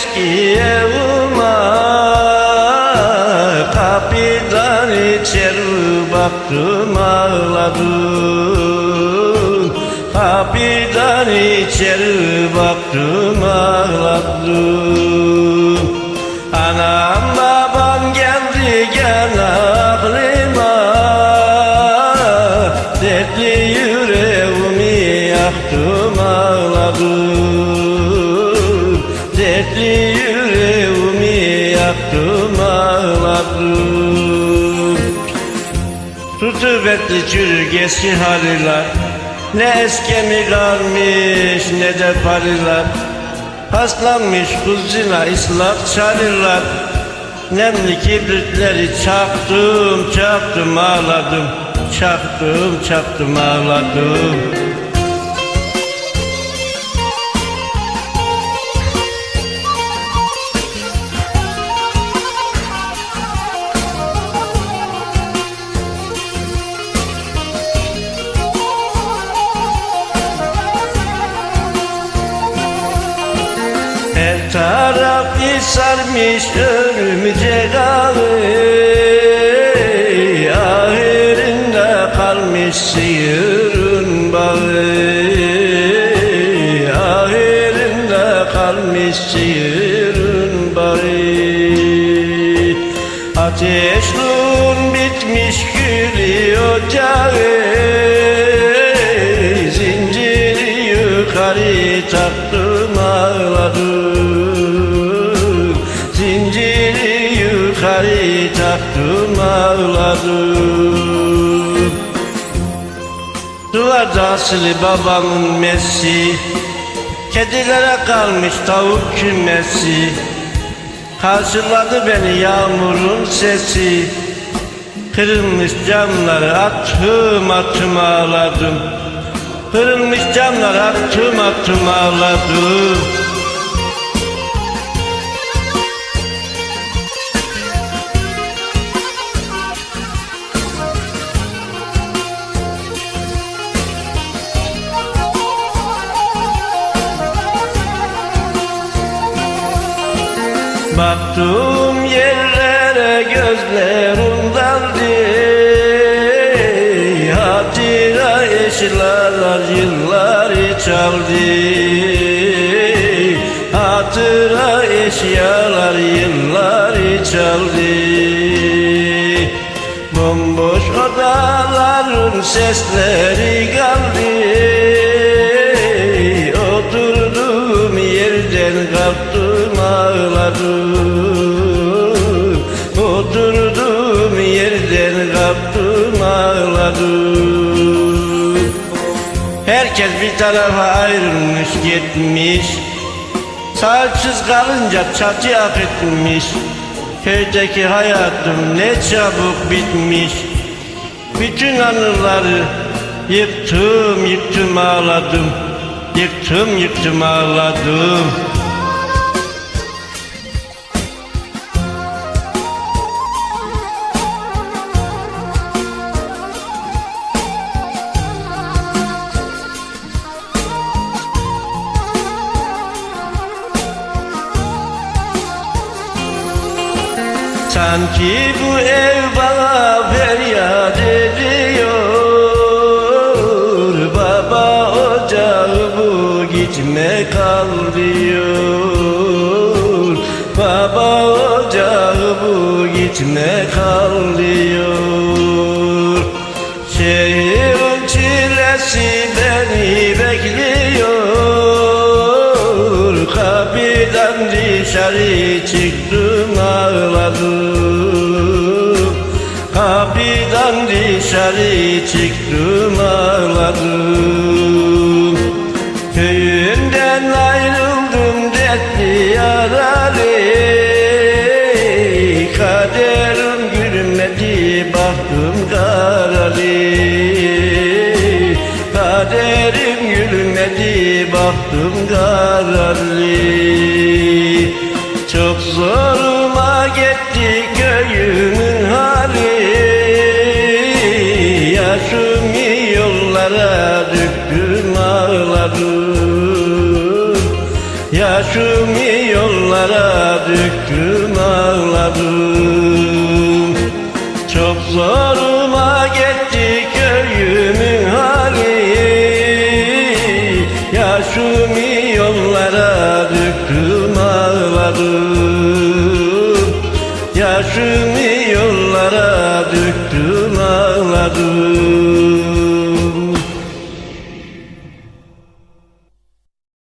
Eski evime Kapıdan içeri baktım ağladım Kapıdan içeri baktım ağladım Anam babam geldi gel aklıma Dertli ağladım Rutubetli çürük eski haliler. Ne eskemi kalmış ne de pariler. Paslanmış kuzular ıslak çarılar Nemli kibritleri çaktım çaktım ağladım. Çaktım çaktım ağladım sarmış örümcek ağı Ahirinde kalmış sıyırın bağı. Ahirinde kalmış sıyırın bağı. Ateşlun bitmiş gülü ocağı. Zinciri yukarı taktım ağladım ağladım Duvarda asılı babamın mesi Kedilere kalmış tavuk kümesi. Karşıladı beni yağmurun sesi Kırılmış camları attım attım ağladım. Kırılmış camları attım attım ağladım Baktım yerlere gözlerim daldı Hatıra eşyalar yılları çaldı. Hatıra eşyalar yılları çaldı. Bomboş odaların sesleri kaldı ağladım Herkes bir tarafa ayrılmış gitmiş. Sahipsiz kalınca çatı hak etmiş Köydeki hayatım ne çabuk bitmiş. Bütün anıları yıktım yıktım ağladım. Yıktım yıktım ağladım Sanki bu ev bana feryat ediyor. Baba ocağı bu gitme kal diyor. Baba ocağı bu gitme kal diyor. Şehrin çilesi beni bekliyor. Kapıdan dışarı çıktım dışarı çıktım ağladım Köyümden ayrıldım dertli yaralı Kaderim gülmedi baktım karalı Kaderim gülmedi baktım karalı Çok zoruma Yaşımı yollara döktüm ağladım. Çok zoruma gitti köyümün hali Yaşımı yollara döktüm ağladım. Yaşımı yollara döktüm ağladım